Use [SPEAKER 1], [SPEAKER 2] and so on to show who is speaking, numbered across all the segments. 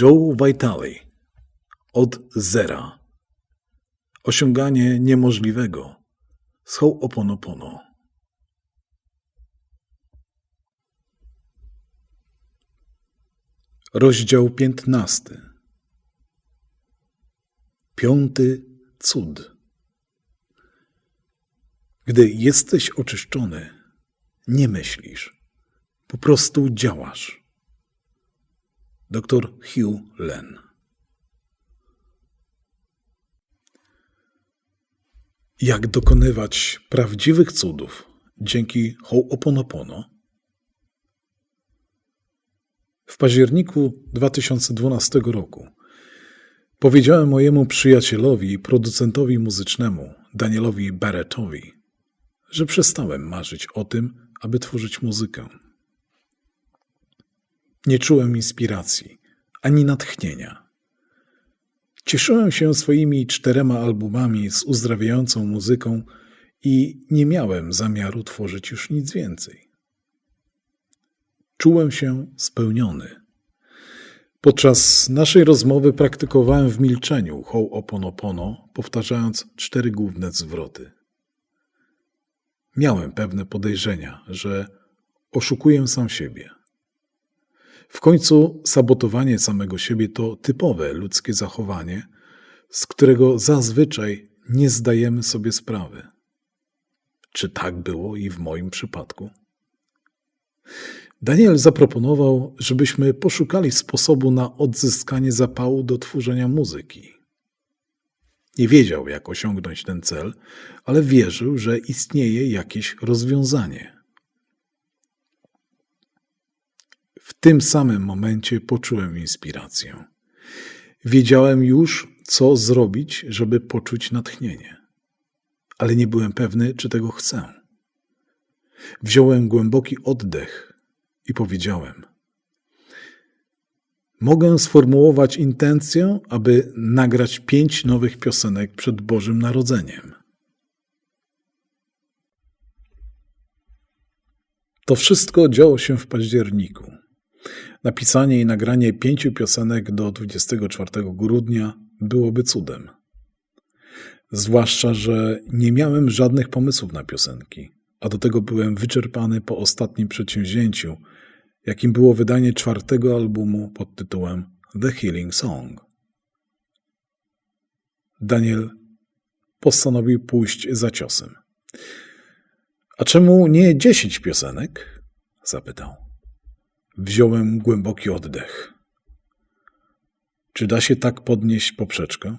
[SPEAKER 1] Joe Vitale. Od zera. Osiąganie niemożliwego. Z Ho'oponopono Rozdział piętnasty. Piąty cud. Gdy jesteś oczyszczony, nie myślisz, po prostu działasz. Dr Hugh Len Jak dokonywać prawdziwych cudów dzięki Ho'oponopono? W październiku 2012 roku powiedziałem mojemu przyjacielowi i producentowi muzycznemu, Danielowi Barrettowi, że przestałem marzyć o tym, aby tworzyć muzykę. Nie czułem inspiracji ani natchnienia. Cieszyłem się swoimi czterema albumami z uzdrawiającą muzyką i nie miałem zamiaru tworzyć już nic więcej. Czułem się spełniony. Podczas naszej rozmowy praktykowałem w milczeniu Ho'oponopono, powtarzając cztery główne zwroty. Miałem pewne podejrzenia, że oszukuję sam siebie. W końcu sabotowanie samego siebie to typowe ludzkie zachowanie, z którego zazwyczaj nie zdajemy sobie sprawy. Czy tak było i w moim przypadku? Daniel zaproponował, żebyśmy poszukali sposobu na odzyskanie zapału do tworzenia muzyki. Nie wiedział, jak osiągnąć ten cel, ale wierzył, że istnieje jakieś rozwiązanie. W tym samym momencie poczułem inspirację. Wiedziałem już, co zrobić, żeby poczuć natchnienie, ale nie byłem pewny, czy tego chcę. Wziąłem głęboki oddech i powiedziałem: Mogę sformułować intencję, aby nagrać pięć nowych piosenek przed Bożym Narodzeniem. To wszystko działo się w październiku. Napisanie i nagranie pięciu piosenek do 24 grudnia byłoby cudem. Zwłaszcza, że nie miałem żadnych pomysłów na piosenki, a do tego byłem wyczerpany po ostatnim przedsięwzięciu, jakim było wydanie czwartego albumu pod tytułem The Healing Song. Daniel postanowił pójść za ciosem. A czemu nie dziesięć piosenek? zapytał. Wziąłem głęboki oddech. Czy da się tak podnieść poprzeczkę?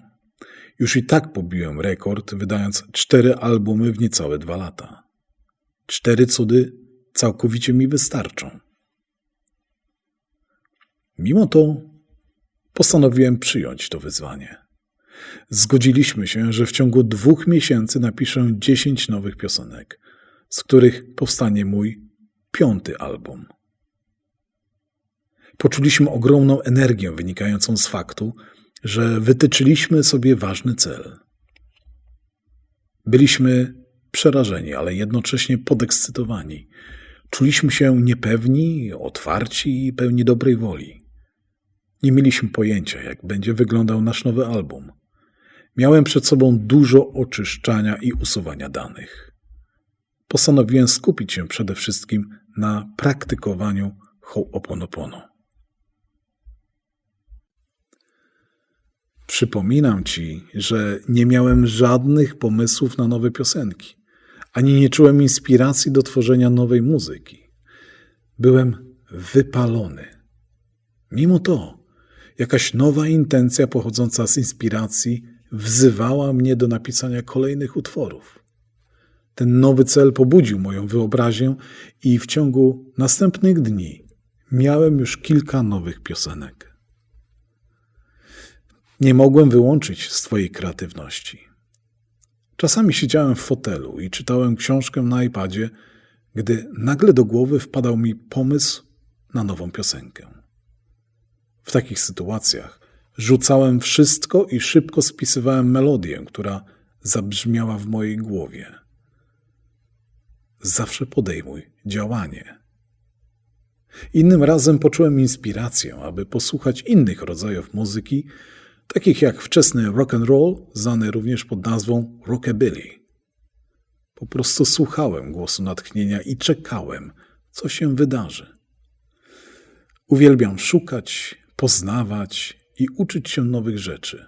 [SPEAKER 1] Już i tak pobiłem rekord, wydając cztery albumy w niecałe dwa lata. Cztery cudy całkowicie mi wystarczą. Mimo to postanowiłem przyjąć to wyzwanie. Zgodziliśmy się, że w ciągu dwóch miesięcy napiszę dziesięć nowych piosenek, z których powstanie mój piąty album. Poczuliśmy ogromną energię wynikającą z faktu, że wytyczyliśmy sobie ważny cel. Byliśmy przerażeni, ale jednocześnie podekscytowani. Czuliśmy się niepewni, otwarci i pełni dobrej woli. Nie mieliśmy pojęcia, jak będzie wyglądał nasz nowy album. Miałem przed sobą dużo oczyszczania i usuwania danych. Postanowiłem skupić się przede wszystkim na praktykowaniu Ho'oponopono. Przypominam ci, że nie miałem żadnych pomysłów na nowe piosenki, ani nie czułem inspiracji do tworzenia nowej muzyki. Byłem wypalony. Mimo to, jakaś nowa intencja pochodząca z inspiracji wzywała mnie do napisania kolejnych utworów. Ten nowy cel pobudził moją wyobraźnię i w ciągu następnych dni miałem już kilka nowych piosenek. Nie mogłem wyłączyć swojej kreatywności. Czasami siedziałem w fotelu i czytałem książkę na iPadzie, gdy nagle do głowy wpadał mi pomysł na nową piosenkę. W takich sytuacjach rzucałem wszystko i szybko spisywałem melodię, która zabrzmiała w mojej głowie. Zawsze podejmuj działanie. Innym razem poczułem inspirację, aby posłuchać innych rodzajów muzyki, takich jak wczesny rock and roll, znany również pod nazwą rockabilly. Po prostu słuchałem głosu natchnienia i czekałem, co się wydarzy. Uwielbiam szukać, poznawać i uczyć się nowych rzeczy.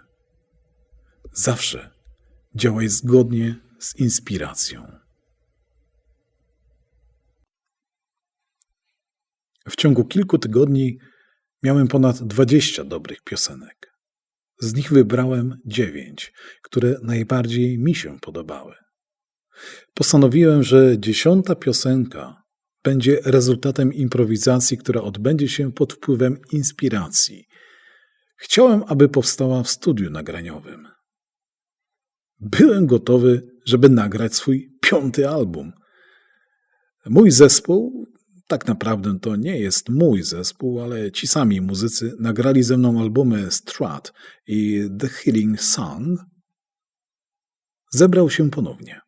[SPEAKER 1] Zawsze działaj zgodnie z inspiracją. W ciągu kilku tygodni miałem ponad dwadzieścia dobrych piosenek. Z nich wybrałem dziewięć, które najbardziej mi się podobały. Postanowiłem, że dziesiąta piosenka będzie rezultatem improwizacji, która odbędzie się pod wpływem inspiracji. Chciałem, aby powstała w studiu nagraniowym. Byłem gotowy, żeby nagrać swój piąty album. Mój zespół, tak naprawdę to nie jest mój zespół, ale ci sami muzycy nagrali ze mną albumy Strat i The Healing Song, zebrał się ponownie.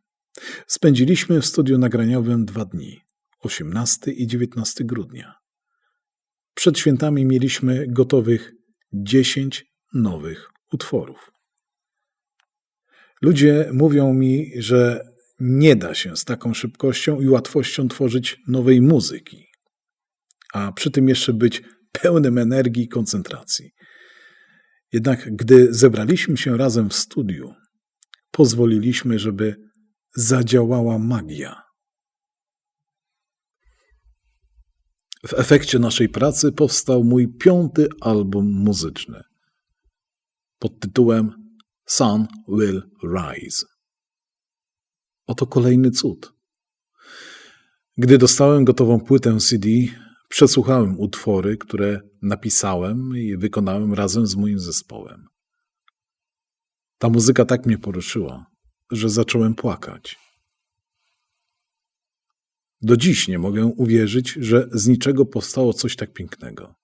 [SPEAKER 1] Spędziliśmy w studiu nagraniowym dwa dni, 18 i 19 grudnia. Przed świętami mieliśmy gotowych 10 nowych utworów. Ludzie mówią mi, że nie da się z taką szybkością i łatwością tworzyć nowej muzyki, a przy tym jeszcze być pełnym energii i koncentracji. Jednak gdy zebraliśmy się razem w studiu, pozwoliliśmy, żeby zadziałała magia. W efekcie naszej pracy powstał mój piąty album muzyczny pod tytułem Sun Will Rise. Oto kolejny cud. Gdy dostałem gotową płytę CD, przesłuchałem utwory, które napisałem i wykonałem razem z moim zespołem. Ta muzyka tak mnie poruszyła, że zacząłem płakać. Do dziś nie mogę uwierzyć, że z niczego powstało coś tak pięknego.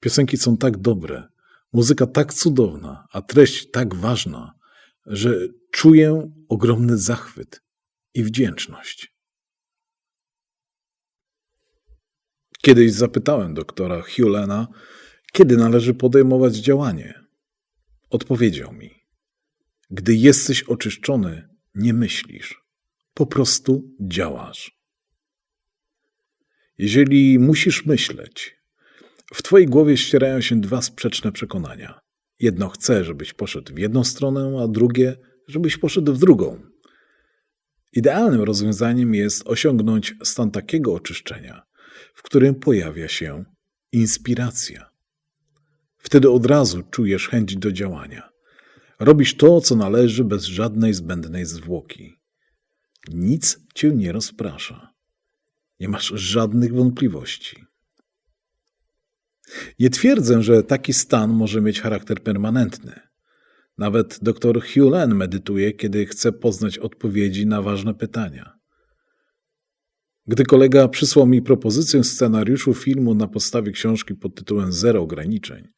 [SPEAKER 1] Piosenki są tak dobre, muzyka tak cudowna, a treść tak ważna, że czuję ogromny zachwyt i wdzięczność. Kiedyś zapytałem doktora Hewlena, kiedy należy podejmować działanie. Odpowiedział mi: Gdy jesteś oczyszczony, nie myślisz, po prostu działasz. Jeżeli musisz myśleć, w twojej głowie ścierają się dwa sprzeczne przekonania. Jedno chce, żebyś poszedł w jedną stronę, a drugie, żebyś poszedł w drugą. Idealnym rozwiązaniem jest osiągnąć stan takiego oczyszczenia, w którym pojawia się inspiracja. Wtedy od razu czujesz chęć do działania. Robisz to, co należy, bez żadnej zbędnej zwłoki. Nic cię nie rozprasza. Nie masz żadnych wątpliwości. Nie twierdzę, że taki stan może mieć charakter permanentny. Nawet dr Hugh medytuje, kiedy chce poznać odpowiedzi na ważne pytania. Gdy kolega przysłał mi propozycję scenariuszu filmu na podstawie książki pod tytułem Zero ograniczeń,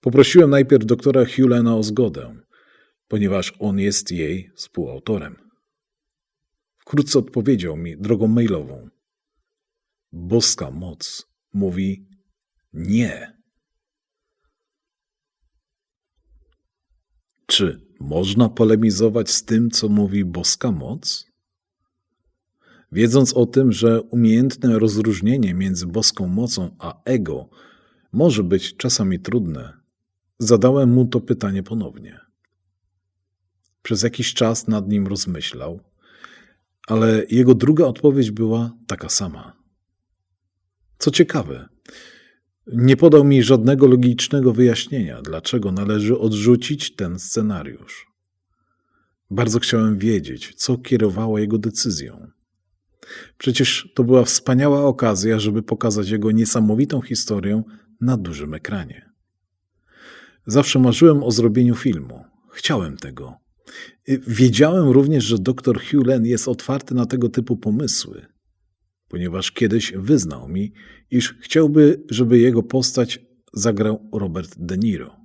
[SPEAKER 1] poprosiłem najpierw doktora Hugh o zgodę, ponieważ on jest jej współautorem. Wkrótce odpowiedział mi drogą mailową. Boska moc mówi nie. Czy można polemizować z tym, co mówi boska moc? Wiedząc o tym, że umiejętne rozróżnienie między boską mocą a ego może być czasami trudne, zadałem mu to pytanie ponownie. Przez jakiś czas nad nim rozmyślał, ale jego druga odpowiedź była taka sama. Co ciekawe, nie podał mi żadnego logicznego wyjaśnienia, dlaczego należy odrzucić ten scenariusz. Bardzo chciałem wiedzieć, co kierowało jego decyzją. Przecież to była wspaniała okazja, żeby pokazać jego niesamowitą historię na dużym ekranie. Zawsze marzyłem o zrobieniu filmu. Chciałem tego. Wiedziałem również, że dr Hugh Len jest otwarty na tego typu pomysły ponieważ kiedyś wyznał mi, iż chciałby, żeby jego postać zagrał Robert De Niro.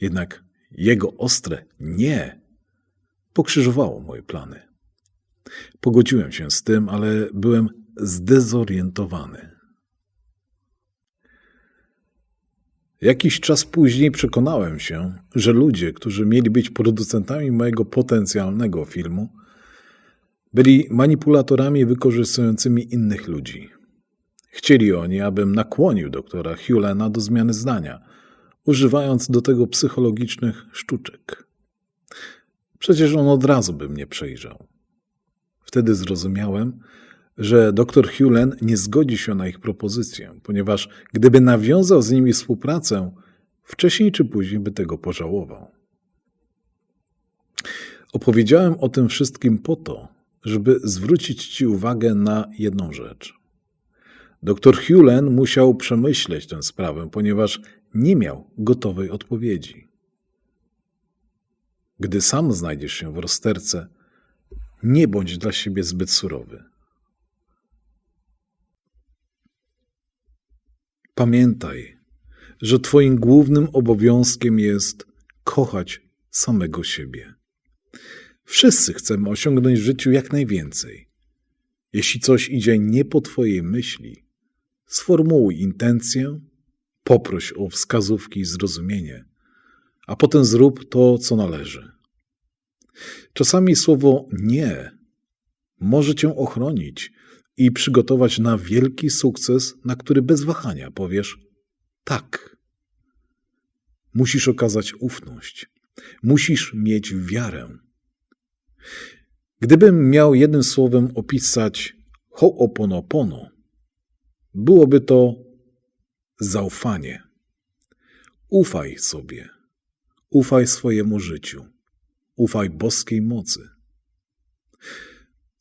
[SPEAKER 1] Jednak jego ostre nie pokrzyżowało moje plany. Pogodziłem się z tym, ale byłem zdezorientowany. Jakiś czas później przekonałem się, że ludzie, którzy mieli być producentami mojego potencjalnego filmu, byli manipulatorami wykorzystującymi innych ludzi. Chcieli oni, abym nakłonił doktora Hewlena do zmiany zdania, używając do tego psychologicznych sztuczek. Przecież on od razu by mnie przejrzał. Wtedy zrozumiałem, że dr Hewlen nie zgodzi się na ich propozycję, ponieważ gdyby nawiązał z nimi współpracę, wcześniej czy później by tego pożałował. Opowiedziałem o tym wszystkim po to, żeby zwrócić Ci uwagę na jedną rzecz. Dr Hewlen musiał przemyśleć tę sprawę, ponieważ nie miał gotowej odpowiedzi. Gdy sam znajdziesz się w rozterce, nie bądź dla siebie zbyt surowy. Pamiętaj, że Twoim głównym obowiązkiem jest kochać samego siebie. Wszyscy chcemy osiągnąć w życiu jak najwięcej. Jeśli coś idzie nie po Twojej myśli, sformułuj intencję, poproś o wskazówki i zrozumienie, a potem zrób to, co należy. Czasami słowo nie może Cię ochronić i przygotować na wielki sukces, na który bez wahania powiesz tak. Musisz okazać ufność. Musisz mieć wiarę. Gdybym miał jednym słowem opisać Ho'oponopono, byłoby to zaufanie. Ufaj sobie. Ufaj swojemu życiu. Ufaj boskiej mocy.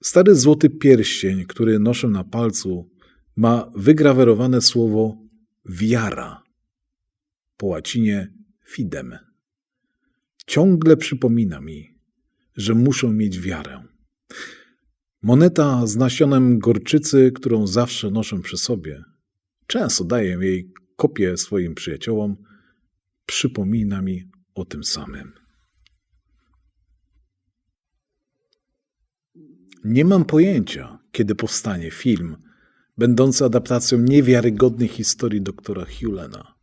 [SPEAKER 1] Stary złoty pierścień, który noszę na palcu, ma wygrawerowane słowo wiara. Po łacinie fidem. Ciągle przypomina mi, że muszę mieć wiarę. Moneta z nasionem gorczycy, którą zawsze noszę przy sobie, często daję jej kopię swoim przyjaciołom, przypomina mi o tym samym. Nie mam pojęcia, kiedy powstanie film będący adaptacją niewiarygodnej historii doktora Hewlena.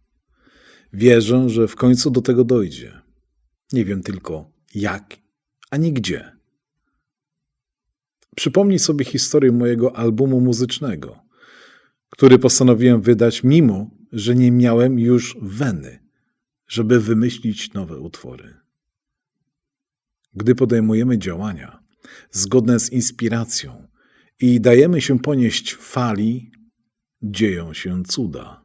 [SPEAKER 1] Wierzę, że w końcu do tego dojdzie. Nie wiem tylko jak ani gdzie. Przypomnij sobie historię mojego albumu muzycznego, który postanowiłem wydać, mimo że nie miałem już weny, żeby wymyślić nowe utwory. Gdy podejmujemy działania zgodne z inspiracją i dajemy się ponieść fali, dzieją się cuda.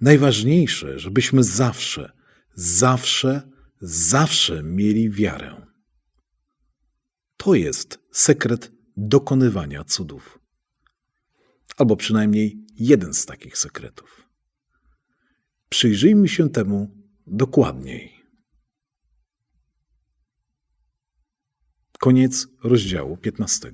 [SPEAKER 1] Najważniejsze, żebyśmy zawsze, zawsze, zawsze mieli wiarę. To jest sekret dokonywania cudów. Albo przynajmniej jeden z takich sekretów. Przyjrzyjmy się temu dokładniej. Koniec rozdziału 15.